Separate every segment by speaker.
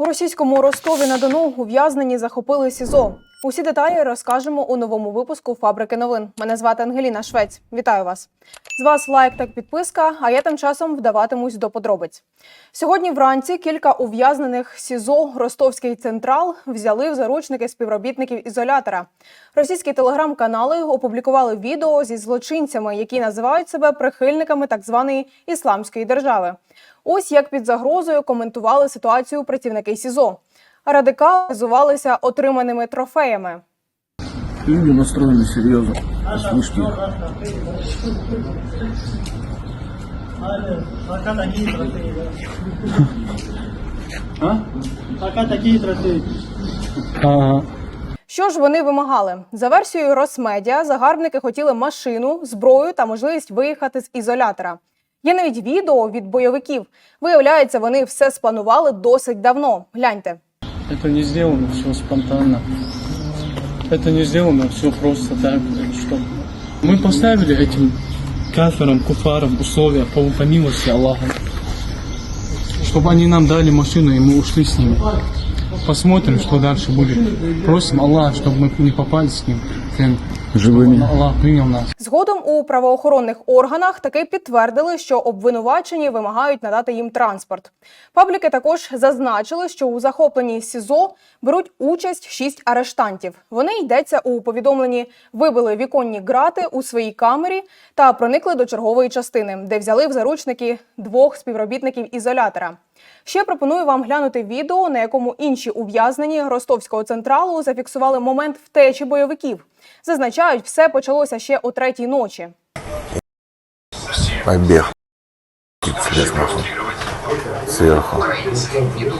Speaker 1: У російському Ростові на Дону ув'язнені захопили СІЗО. Усі деталі розкажемо у новому випуску Фабрики новин. Мене звати Ангеліна Швець. Вітаю вас. З вас лайк та підписка. А я тим часом вдаватимусь до подробиць. Сьогодні вранці кілька ув'язнених СІЗО Ростовський централ взяли в заручники співробітників ізолятора. Російські телеграм-канали опублікували відео зі злочинцями, які називають себе прихильниками так званої ісламської держави. Ось як під загрозою коментували ситуацію працівники СІЗО. Радикали зувалися отриманими трофеями.
Speaker 2: Люди настроены серьезно. Слушайте.
Speaker 3: Пока такие трофеи.
Speaker 2: А?
Speaker 3: Пока такие трофеи.
Speaker 2: Ага.
Speaker 1: Що ж вони вимагали? За версією Росмедіа, загарбники хотіли машину, зброю та можливість виїхати з ізолятора. Є навіть відео від бойовиків. Виявляється, вони все спланували досить давно. Гляньте.
Speaker 4: Это не сделано все спонтанно. Это не сделано все просто так, что мы поставили этим каферам, куфарам условия по, по Аллаха, чтобы они нам дали машину и мы ушли с ними. Посмотрим, что дальше будет. Просим Аллаха, чтобы мы не попали с ним в плен.
Speaker 2: Живыми.
Speaker 4: Аллах принял нас.
Speaker 1: Згодом у правоохоронних органах таки підтвердили, що обвинувачені вимагають надати їм транспорт. Пабліки також зазначили, що у захопленні СІЗО беруть участь шість арештантів. Вони йдеться у повідомленні, вибили віконні грати у своїй камері та проникли до чергової частини, де взяли в заручники двох співробітників ізолятора. Ще пропоную вам глянути відео, на якому інші ув'язнені ростовського централу зафіксували момент втечі бойовиків. Зазначають, все почалося ще о третій ночі.
Speaker 5: побег. Слез нахуй. Сверху.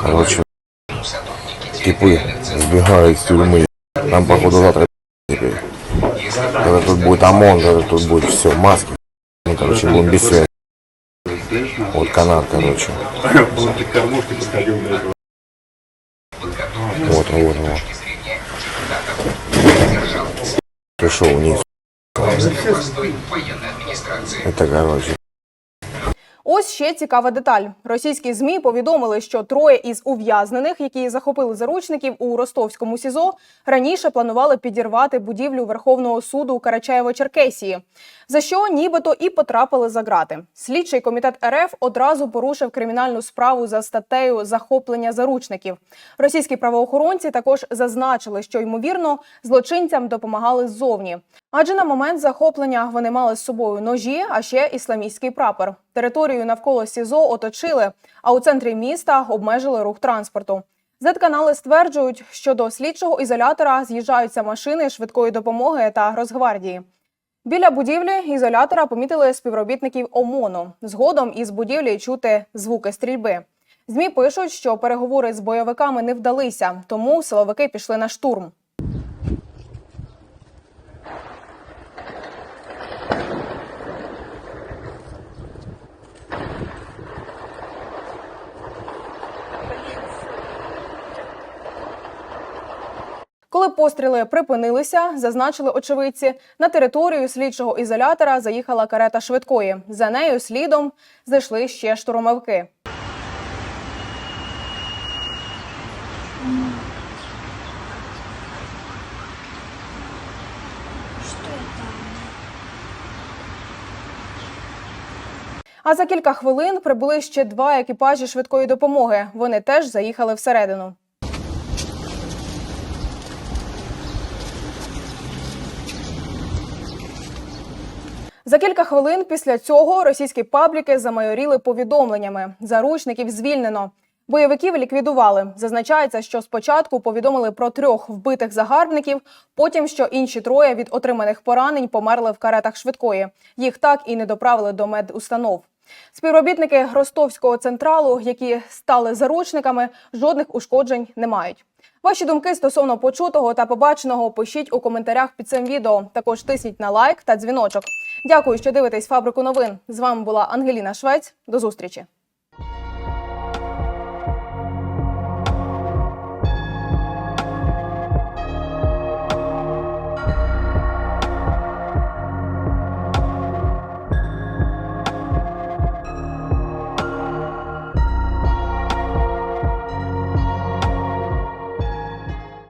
Speaker 5: Короче, типы сбегают из тюрьмы. Нам, походу, завтра теперь. Когда тут будет ОМОН, когда тут будет все, маски. Мы, короче, будем без связи. Вот канат, короче. Вот, вот, вот. Пришел вниз. Это, короче,
Speaker 1: Ось ще цікава деталь. Російські змі повідомили, що троє із ув'язнених, які захопили заручників у ростовському СІЗО, раніше планували підірвати будівлю Верховного суду Карачаєво-Черкесії, за що нібито і потрапили за грати. Слідчий комітет РФ одразу порушив кримінальну справу за статтею захоплення заручників. Російські правоохоронці також зазначили, що ймовірно злочинцям допомагали ззовні. Адже на момент захоплення вони мали з собою ножі, а ще ісламістський прапор. Територію навколо СІЗО оточили, а у центрі міста обмежили рух транспорту. Зетканали стверджують, що до слідчого ізолятора з'їжджаються машини швидкої допомоги та Росгвардії. Біля будівлі ізолятора помітили співробітників ОМОНу. Згодом із будівлі чути звуки стрільби. ЗМІ пишуть, що переговори з бойовиками не вдалися, тому силовики пішли на штурм. Коли постріли припинилися, зазначили очевидці, на територію слідчого ізолятора заїхала карета швидкої. За нею слідом зайшли ще штурмовики. А за кілька хвилин прибули ще два екіпажі швидкої допомоги. Вони теж заїхали всередину. За кілька хвилин після цього російські пабліки замайоріли повідомленнями: заручників звільнено. Бойовиків ліквідували. Зазначається, що спочатку повідомили про трьох вбитих загарбників, потім що інші троє від отриманих поранень померли в каретах швидкої. Їх так і не доправили до медустанов. Співробітники Ростовського централу, які стали заручниками, жодних ушкоджень не мають. Ваші думки стосовно почутого та побаченого пишіть у коментарях під цим відео. Також тисніть на лайк та дзвіночок. Дякую, що дивитесь фабрику новин. З вами була Ангеліна Швець. До зустрічі.